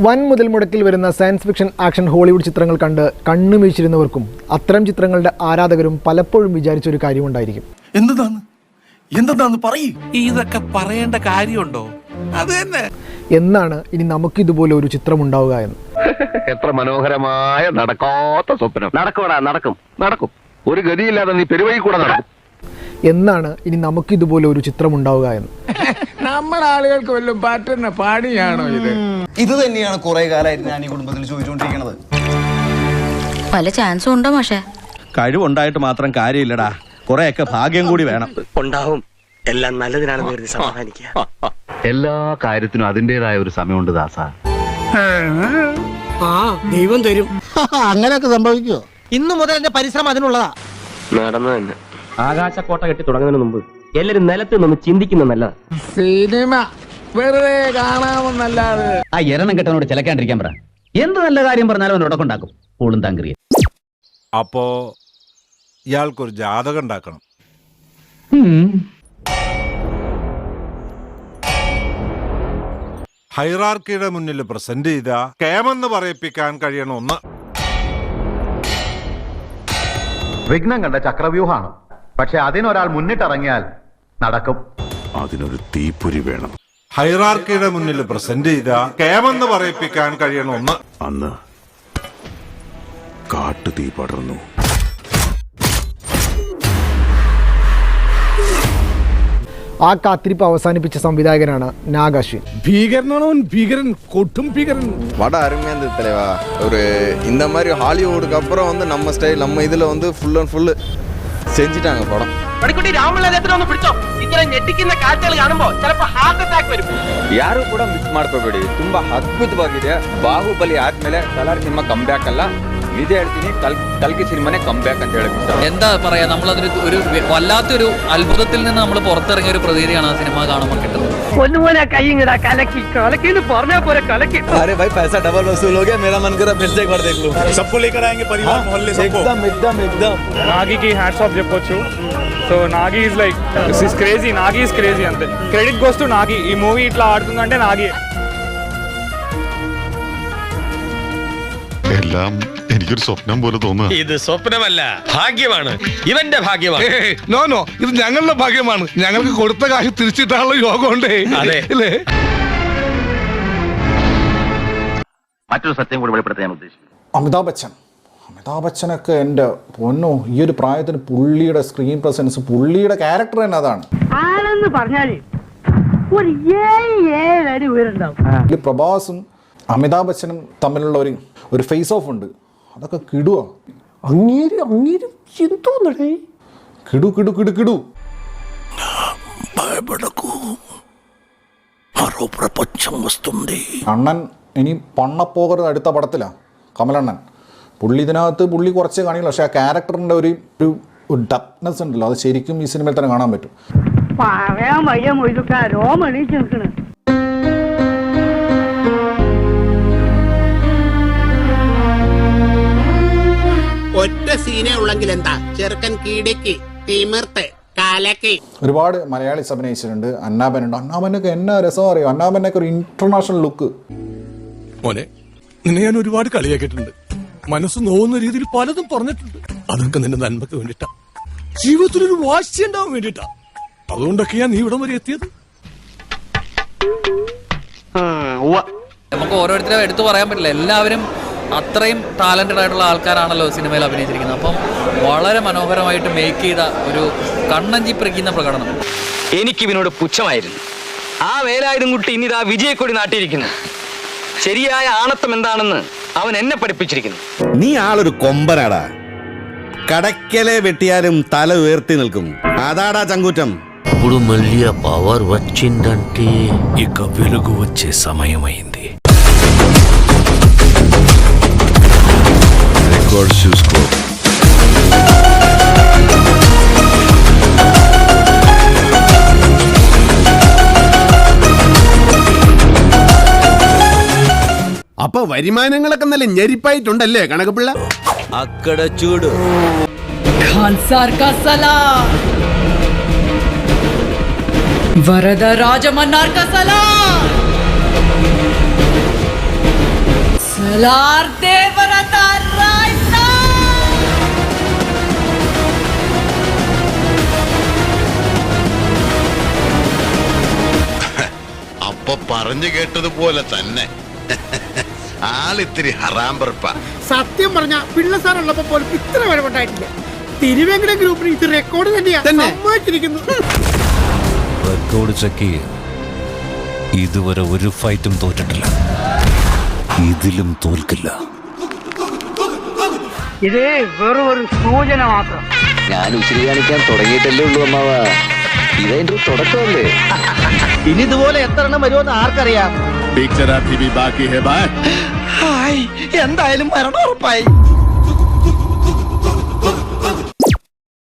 വൻ മുതൽ മുടക്കിൽ വരുന്ന സയൻസ് ഫിക്ഷൻ ആക്ഷൻ ഹോളിവുഡ് ചിത്രങ്ങൾ കണ്ട് കണ്ണു വീഴ്ചിരുന്നവർക്കും അത്തരം ചിത്രങ്ങളുടെ ആരാധകരും പലപ്പോഴും വിചാരിച്ച ഒരു കാര്യമുണ്ടായിരിക്കും. എന്താണ് എന്താണ് പറയൂ. ഇതൊക്കെ പറയേണ്ട കാര്യമുണ്ടോ? അത് തന്നെ. എന്നാണ് ഇനി നമുക്ക് ഇതുപോലെ ഒരു ചിത്രം ഉണ്ടാവുക എന്ന്. എത്ര മനോഹരമായ നടക്കാത്ത സ്വപ്നം. നടക്കോടാ നടക്കും നടക്കും. ഒരു ഗതിയില്ലാതെ നീ പെരുവഴി കൂടെ നടക്കും. എന്നാണ് ഇനി നമുക്ക് ഇതുപോലെ ഒരു ചിത്രം ഉണ്ടാവുക എന്ന്. നമ്മുടെ ആളുകൾക്ക് വല്ലതും പറ്റുന്ന പാടിയാണോ ഇത്? ഇത് തന്നെയാണ് കുറെ കാലമായിട്ട് ഞാൻ ഈ കുടുംബത്തിൽ ചോദിച്ചുകൊണ്ടിരിക്കുന്നത് പല ചാൻസും ഉണ്ടോ മാഷേ? കഴിവുണ്ടായിട്ട് മാത്രം കാര്യമില്ലടാ. കുറെയൊക്കെ ഭാഗ്യം കൂടി വേണം. ഉണ്ടാവും. എല്ലാം നല്ലതിനാണെന്ന് കരുതി സമാധാനിക്കുക. എല്ലാ കാര്യത്തിനും അതിന്റെതായ ഒരു സമയമുണ്ട് ദാസ. ആ ദൈവം തരും. അങ്ങനെയൊക്കെ സംഭവിക്കോ ഇന്നു മുതൽ എന്റെ പരിശ്രമം അതിനുള്ളതാ. നടന്നു തന്നെ. ആകാശക്കോട്ട കെട്ടി തുടങ്ങുന്നതിന് മുമ്പ് എല്ലാരും നിലത്ത് നിന്ന് ചിന്തിക്കുന്ന നല്ലതാ. സിനിമ. വെറുതെ കാണാമെന്നല്ലാതെ. ആ എരണം കെട്ടവനോട് ചിലക്കാണ്ടിരിക്കാൻ പറ. എന്ത് നല്ല കാര്യം പറഞ്ഞാലും അവൻ ഉടക്കുണ്ടാക്കും പൂളും താങ്കരിയ അപ്പോ ഇയാൾക്കൊരു ജാതകം ഉണ്ടാക്കണം. ഹൈറാർക്കിയുടെ മുന്നിൽ പ്രസന്റ് ചെയ്ത കേമെന്ന് പറയിപ്പിക്കാൻ കഴിയണ ഒന്ന്. വിഘ്നം കണ്ട ചക്രവ്യൂഹാണ് പക്ഷെ അതിനൊരാൾ മുന്നിട്ടിറങ്ങിയാൽ നടക്കും. അതിനൊരു തീപ്പൊരി വേണം. ഹൈറാർക്കിയുടെ മുന്നിൽ പ്രസന്റ് ചെയ്ത കേമെന്ന് പറയിപ്പിക്കാൻ കഴിയണ ഒന്ന് അന്ന് കാട്ടു തീ പടർന്നു ആ കാത്തിരിപ്പ് അവസാനിപ്പിച്ച സംവിധായകനാണ് നാഗ് അശ്വിൻ ഭീകരനാണവൻ ഭീകരൻ കൊട്ടും ഭീകരൻ வட அருமையாக இருந்தது தலைவா ஒரு இந்த மாதிரி ஹாலிவுட்டுக்கு அப்புறம் வந்து நம்ம ஸ்டைல் நம்ம இதில் வந்து ஃபுல் அண்ட் ஃபுல்லு செஞ்சிட்டாங்க படம் പണിക്കുട്ടി രാമലല്ലത്തിന് ഒന്ന് പിടിച്ചോ ഇങ്ങനെ ഞെട്ടിക്കുന്ന കാഴ്ചകൾ കാണുമ്പോ ചിലപ്പോ ഹാർട്ട് അറ്റാക്ക് വരും ಯಾರು ಕೂಡ ಮಿಸ್ ಮಾಡ್ಕೋಬೇಡಿ ತುಂಬಾ ಅದ್ಭುತವಾಗಿದೆ ಬಾಹುಬಲಿ ಆದ್ಮೇಲೆ ಕಲರ್ ಸಿನಿಮಾ ಕಮ್ ಬ್ಯಾಕ್ ಅಲ್ಲ വിജയ് അടുത്തിനി കൽക്കി സിനിമനെ കംബാക്ക് എന്ന് എന്താ പറയാ നമ്മളതിന് ഒരു വല്ലാത്തൊരു അത്ഭുതത്തിൽ നിന്ന് നമ്മൾ പുറത്തിറങ്ങിയ ഒരു പ്രതിയാണ് ആ സിനിമ കാണുമ്പോൾ കിട്ടുന്നത് अरे भाई पैसा डबल वसूल हो गया मेरा मन करा फिर से एक बार देख लो सबको लेकर आएंगे परिवार मोहल्ले एकदम एकदम एकदम నాగి కి హ్యాట్స్ ఆఫ్ చెప్పొచ్చు so Nagi is like this is crazy Nagi is crazy అంతే క్రెడిట్ గోస్ టు నాగి ఈ మూవీ ఇట్లా ఆడుతుందంటే నాగి എനിക്കൊരു സ്വപ്നം പോലെ തോന്നുക. ഇത് സ്വപ്നമല്ല ഭാഗ്യമാണ്. ഇവന്റെ ഭാഗ്യമാണ്. നോ നോ ഇത് ഞങ്ങളുടെ ഭാഗ്യമാണ്. ഞങ്ങൾക്ക് കൊടുത്ത കാശ് തിരിച്ചിട്ടാനുള്ള യോഗമുണ്ടേ. അതെ. അല്ലേ? മറ്റൊരു സത്യം കൂടി വെളിപ്പെടുത്താൻ ഞാൻ ഉദ്ദേശിക്കുന്നു. അമിതാഭ് ബച്ചൻ. അമിതാഭ് ബച്ചനൊക്കെ എന്റെ പൊന്നോ ഈ ഒരു പ്രായത്തിന് പുള്ളിയുടെ സ്ക്രീൻ പ്രസൻസ് പുള്ളിയുടെ ക്യാരക്ടർ തന്നെ അതാണ്. ആണെന്ന് പറഞ്ഞാൽ ഒരു ഏഴ് ഏഴടി ഉയരുണ്ടാവും ഈ പ്രഭാസും അമിതാഭ് ബച്ചനും തമ്മിലുള്ള ഒരു ഒരു ഫേസ് ഓഫ് ഉണ്ട്. അതൊക്കെ കിടുവാ അങ്ങേര് അങ്ങേര് എന്തോന്നടേ കിടു കിടു കിടു കിടു మరో ప్రపంచం వస్తుంది അണ്ണൻ ഇനി പണ്ണപ്പോകരുത് അടുത്ത പടത്തിലാ കമലണ്ണൻ പുള്ളി ഇതിനകത്ത് പുള്ളി കുറച്ചേ കാണില്ല പക്ഷെ ആ ക്യാരക്ടറിൻ്റെ ഒരു ഒരു ഡപ്നെസ് ഉണ്ടല്ലോ അത് ശരിക്കും ഈ സിനിമയിൽ തന്നെ കാണാൻ പറ്റും പറയാൻ വയ്യ മൊയ്തുക്ക രോമണീച്ച് നിൽക്കണ് ഉള്ളെങ്കിൽ എന്താ? ചെറുക്കൻ കീടിക്ക് തിമിർത്ത് കാലക്ക് ഒരുപാട് മലയാളീസ് അഭിനയിച്ചിട്ടുണ്ട്. അന്നാബനുണ്ട് അന്നാബനൊക്കെ എന്നാ രസം അറിയോ? അന്നാബനൊക്കെ ഒരു ഇന്റർനാഷണൽ ലുക്ക് മോനെ നിന്നെ ഞാൻ ഒരുപാട് കളിയാക്കിയിട്ടുണ്ട്. മനസ്സ് നോവുന്ന രീതിയിൽ പലതും പറഞ്ഞിട്ടുണ്ട്. അതൊക്കെ നിന്റെ നന്മക്ക് വേണ്ടിട്ടാ ജീവിതത്തിലൊരു വാശി ഉണ്ടാവാൻ വേണ്ടിട്ടാ അതുകൊണ്ടൊക്കെയാ നീ ഇവിടം വരെ എത്തിയത്. നമുക്ക് ഓരോരുത്തരും എടുത്തു പറയാൻ പറ്റില്ല. എല്ലാവരും അത്രയും ടാലന്റഡ് ആയിട്ടുള്ള ആൾക്കാരാണല്ലോ സിനിമയിൽ അഭിനയിച്ചിരിക്കുന്നത് അപ്പം വളരെ മനോഹരമായിട്ട് മേക്ക് ചെയ്ത ഒരു കണ്ണഞ്ചി പ്രിക്കുന്ന പ്രകടനം എനിക്ക് ഇവനോട് പുച്ഛമായിരുന്നു ആ വേലായുധം കുട്ടി ഇനിതാ വിജയക്കൊടി നാട്ടിയിരിക്കുന്നു ശരിയായ ആണത്വം എന്താണെന്ന് അവൻ എന്നെ പഠിപ്പിച്ചിരിക്കുന്നു നീ ആളൊരു കൊമ്പനാടാ കടക്കലെ വെട്ടിയാലും തല ഉയർത്തി നിൽക്കും അതാടാ ചങ്കൂറ്റം ఇప్పుడు మళ్ళీ ఆ పవర్ వచ్చిందంటే ఇక వెలుగు వచ్చే సమయమైంది versus quo. അപ്പൊ വരുമാനങ്ങളൊക്കെ നല്ല ഞെരിപ്പായിട്ടുണ്ടല്ലേ കണക്കപ്പിള്ള അക്കട ചൂട്. വരദരാജമന്നാർ സലാർ ദേവരതാ പറഞ്ഞു കേട്ടതുപോലെ തന്നെ. ആളിത്തിരി ഹറാമ്പർപ്പ സത്യം പറഞ്ഞ പിള്ള സാർ ഉള്ളപ്പോ പോലും ഇത്ര വരവുണ്ടായിട്ടില്ല. തിരുവേങ്കട ഗ്രൂപ്പിന് ഇത് റെക്കോർഡ് തന്നെയാ സമ്മതിച്ചിരിക്കുന്നു റെക്കോർഡ് ചെക്ക് ഇതുവരെ ഒരു ഫൈറ്റും തോറ്റിട്ടില്ല. ഇതിലും തോൽക്കില്ല. ഇത് വെറും ഒരു സൂചന മാത്രം. ഞാൻ ഉച്ചിരി കാണിക്കാൻ തുടങ്ങിയിട്ടല്ലേ ഉള്ളൂ അമ്മാവ. ഇതതിന്റെ തുടക്കമല്ലേ? ഇനി ഇതുപോലെ എത്ര എണ്ണം വരുമെന്ന് ആർക്കറിയാം? പിക്ചർ ബാക്കി ഹെ ബായ് എന്തായാലും മരണം ഉറപ്പായി